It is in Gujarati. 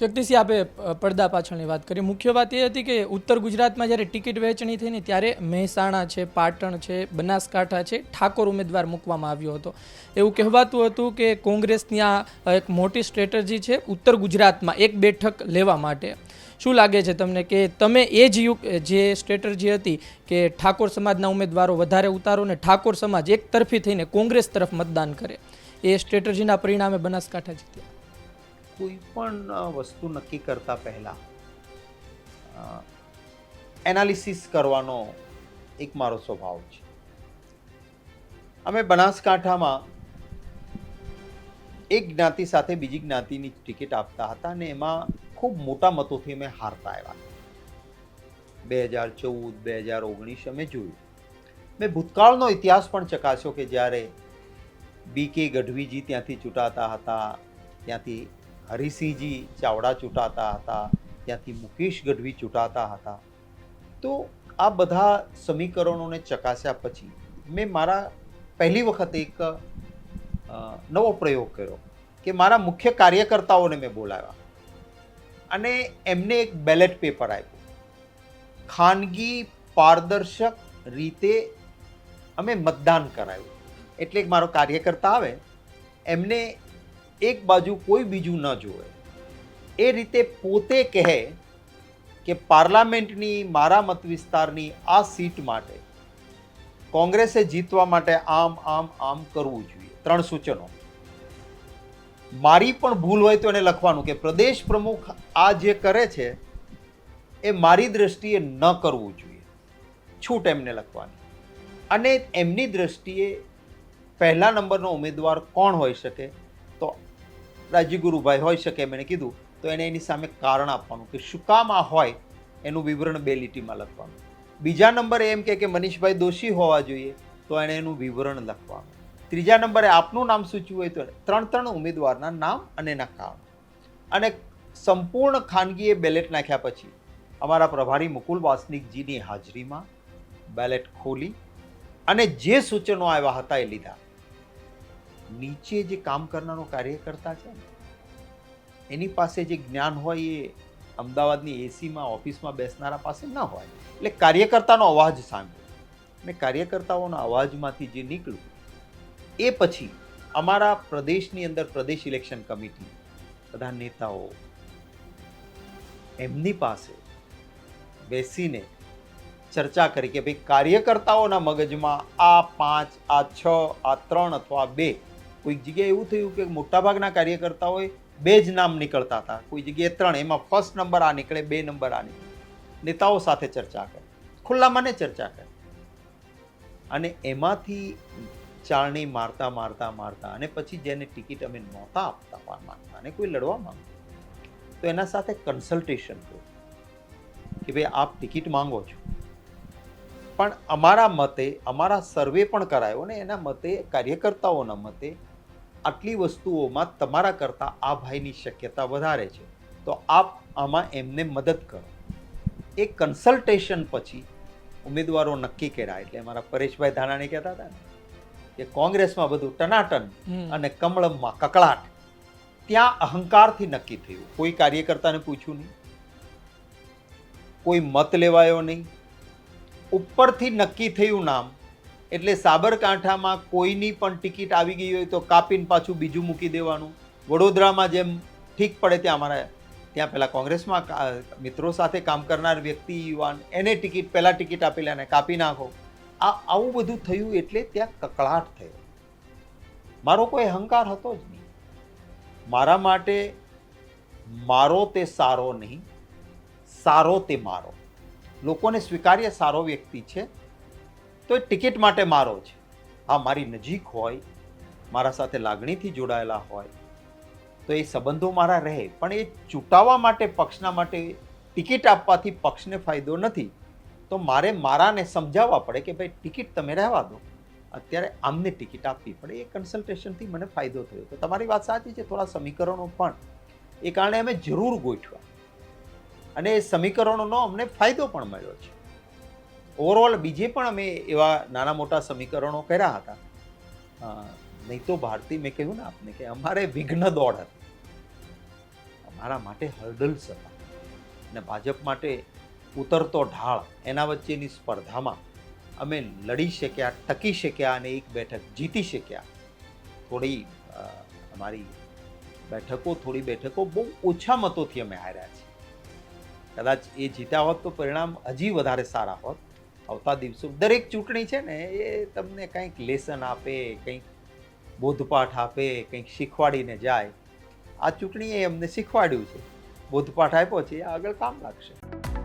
શક્તિસિંહ આપે પડદા પાછળની વાત કરી. મુખ્ય વાત એ હતી કે ઉત્તર ગુજરાતમાં જ્યારે ટિકિટ વહેંચણી થઈ ને ત્યારે મહેસાણા છે, પાટણ છે, બનાસકાંઠા છે, ઠાકોર ઉમેદવાર મૂકવામાં આવ્યો હતો. એવું કહેવાતું હતું કે કોંગ્રેસની આ એક મોટી સ્ટ્રેટર્જી છે ઉત્તર ગુજરાતમાં એક બેઠક લેવા માટે. શું લાગે છે તમને કે તમે એ જ યુગ, જે સ્ટ્રેટર્જી હતી કે ઠાકોર સમાજના ઉમેદવારો વધારે ઉતારો ને ઠાકોર સમાજ એક તરફી થઈને કોંગ્રેસ તરફ મતદાન કરે, એ સ્ટ્રેટર્જીના પરિણામે બનાસકાંઠા જીત્યા? કોઈ પણ વસ્તુ નક્કી કરતા પહેલાં એનાલિસિસ કરવાનો એક મારો સ્વભાવ છે. અમે બનાસકાંઠામાં એક જ્ઞાતિ સાથે બીજી જ્ઞાતિની ટિકિટ આપતા હતા અને એમાં ખૂબ મોટા મતોથી અમે હારતા આવ્યા બે હજાર ચૌદ, બે હજાર ઓગણીસ અમે જોયું. મેં ભૂતકાળનો ઇતિહાસ પણ ચકાસ્યો કે જ્યારે બી કે ગઢવીજી ત્યાંથી ચૂંટાતા હતા, ત્યાંથી હરિસિંહજી ચાવડા ચૂંટાતા હતા, ત્યાંથી મુકેશ ગઢવી ચૂંટાતા હતા. તો આ બધા સમીકરણોને ચકાસ્યા પછી મેં મારા પહેલી વખત એક નવો પ્રયોગ કર્યો કે મારા મુખ્ય કાર્યકર્તાઓને મેં બોલાવ્યા. અને એમને એક બેલેટ પેપર આપ્યું. ખાનગી પારદર્શક રીતે અમે મતદાન કરાવ્યું એટલે મારો કાર્યકર્તા આવે, એમને એક બાજુ કોઈ બીજું ન જોવે એ રીતે પોતે કહે કે પાર્લામેન્ટની મારા મત વિસ્તારની આ સીટ માટે કોંગ્રેસે જીતવા માટે આમ આમ આમ કરવું જોઈએ. ત્રણ સૂચનો. મારી પણ ભૂલ હોય તો એને લખવાનું કે પ્રદેશ પ્રમુખ આ જે કરે છે, એ મારી દ્રષ્ટિએ ન કરવું જોઈએ. છૂટ એમને લખવાની. અને એમની દ્રષ્ટિએ પહેલા નંબરનો ઉમેદવાર કોણ હોઈ શકે? તો રાજ્યગુરુભાઈ હોઈ શકે એમ એણે કીધું, તો એણે એની સામે કારણ આપવાનું કે શું કામ આ હોય એનું વિવરણ બે લીટીમાં લખવાનું. બીજા નંબરે એમ કે કે મનીષભાઈ દોષી હોવા જોઈએ, તો એણે એનું વિવરણ લખવાનું. ત્રીજા નંબરે આપનું નામ સૂચવ્યું હોય તો ત્રણ ત્રણ ઉમેદવારના નામ અને એના કારણ અને સંપૂર્ણ ખાનગીએ બેલેટ નાખ્યા પછી અમારા પ્રભારી મુકુલ વાસનિકજીની હાજરીમાં બેલેટ ખોલી અને જે સૂચનો આવ્યા હતા એ લીધા. નીચે જે કામ કરનારો કાર્યકર્તા છે, એની પાસે જે જ્ઞાન હોય એ અમદાવાદની એસીમાં, ઓફિસમાં બેસનારા પાસે ન હોય. એટલે કાર્યકર્તાનો અવાજ સાંભળ્યો અને કાર્યકર્તાઓના અવાજમાંથી જે નીકળ્યું એ પછી અમારા પ્રદેશની અંદર પ્રદેશ ઇલેક્શન કમિટી બધા નેતાઓ એમની પાસે બેસીને ચર્ચા કરી કે ભાઈ કાર્યકર્તાઓના મગજમાં આ પાંચ, આ છ, આ ત્રણ અથવા બે કોઈક જગ્યાએ એવું થયું કે મોટાભાગના કાર્યકર્તાઓએ બે જ નામ નીકળતા હતા. કોઈ જગ્યાએ ત્રણ, એમાં ફર્સ્ટ નંબર આ નીકળે, બે નંબર આ નીકળે. નેતાઓ સાથે ચર્ચા કરે ખુલ્લા મને ચર્ચા કરે. અને એમાંથી ચાળણી મારતા મારતા મારતા અને પછી જેને ટિકિટ અમે નહોતા આપતા માંગતા અને કોઈ લડવા માંગતા તો એના સાથે કન્સલ્ટેશન કર્યું કે ભાઈ આપ ટિકિટ માંગો છો. પણ અમારા મતે, અમારા સર્વે પણ કરાયો ને એના મતે, કાર્યકર્તાઓના મતે આટલી વસ્તુઓમાં તમારા કરતાં આ ભાઈની શક્યતા વધારે છે. તો આપ આમાં એમને મદદ કરો. એ કન્સલ્ટેશન પછી ઉમેદવારો નક્કી કર્યા એટલે અમારા પરેશભાઈ ધાનાણી કહેતા હતા ને કે કોંગ્રેસમાં બધું ટનાટન અને કમળમમાં કકળાટ. ત્યાં અહંકારથી નક્કી થયું. કોઈ કાર્યકર્તાને પૂછ્યું નહીં. કોઈ મત લેવાયો નહીં. ઉપરથી નક્કી થયું નામ એટલે સાબરકાંઠામાં કોઈની પણ ટિકિટ આવી ગઈ હોય તો કાપીને પાછું બીજું મૂકી દેવાનું. વડોદરામાં જેમ ઠીક પડે ત્યાં અમારા, ત્યાં પહેલાં કોંગ્રેસમાં મિત્રો સાથે કામ કરનાર વ્યક્તિ, યુવાન, એને ટિકિટ, પહેલાં ટિકિટ આપેલા અને કાપી નાખો. આ, આવું બધું થયું એટલે ત્યાં કકળાટ થયો. મારો કોઈ અહંકાર હતો જ નહીં. મારા માટે મારો તે સારો નહીં, સારો તે મારો. લોકોને સ્વીકાર્ય સારો વ્યક્તિ છે. તો એ ટિકિટ માટે મારો છે. હા, મારી નજીક હોય, મારા સાથે લાગણીથી જોડાયેલા હોય, તો એ સંબંધો મારા રહે. પણ એ ચૂંટાવા માટે, પક્ષના માટે ટિકિટ આપવાથી પક્ષને ફાયદો નથી. તો મારે મારાને સમજાવવા પડે કે ભાઈ, ટિકિટ તમે રહેવા દો. અત્યારે આમને ટિકિટ આપવી પડે. એ કન્સલ્ટેશનથી મને ફાયદો થયો. તો તમારી વાત સાચી છે. થોડા સમીકરણો પણ. એ કારણે અમે જરૂર ગોઠવા અને એ સમીકરણોનો અમને ફાયદો પણ મળ્યો છે. ઓવરઓલ બીજે પણ અમે એવા નાના મોટા સમીકરણો કર્યા હતા. નહીં તો ભારતી મેં કહ્યું ને આપને કે અમારે વિઘ્ન દોડ હતી. અમારા માટે હર્ડલ્સ હતા. અને ભાજપ માટે ઉતરતો ઢાળ, એના વચ્ચેની સ્પર્ધામાં અમે લડી શક્યા, ટકી શક્યા અને એક બેઠક જીતી શક્યા. થોડી અમારી બેઠકો, થોડી બેઠકો બહુ ઓછા મતોથી અમે હાર્યા છીએ. કદાચ એ જીત્યા હોત તો પરિણામ હજી વધારે સારા હોત. આવતા દિવસો. દરેક ચૂંટણી છે ને, એ તમને કંઈક લેસન આપે, કંઈક બોધપાઠ આપે, કંઈક શીખવાડીને જાય. આ ચૂંટણીએ અમને શીખવાડ્યું છે. બોધપાઠ આપ્યો છે આગળ કામ લાગશે.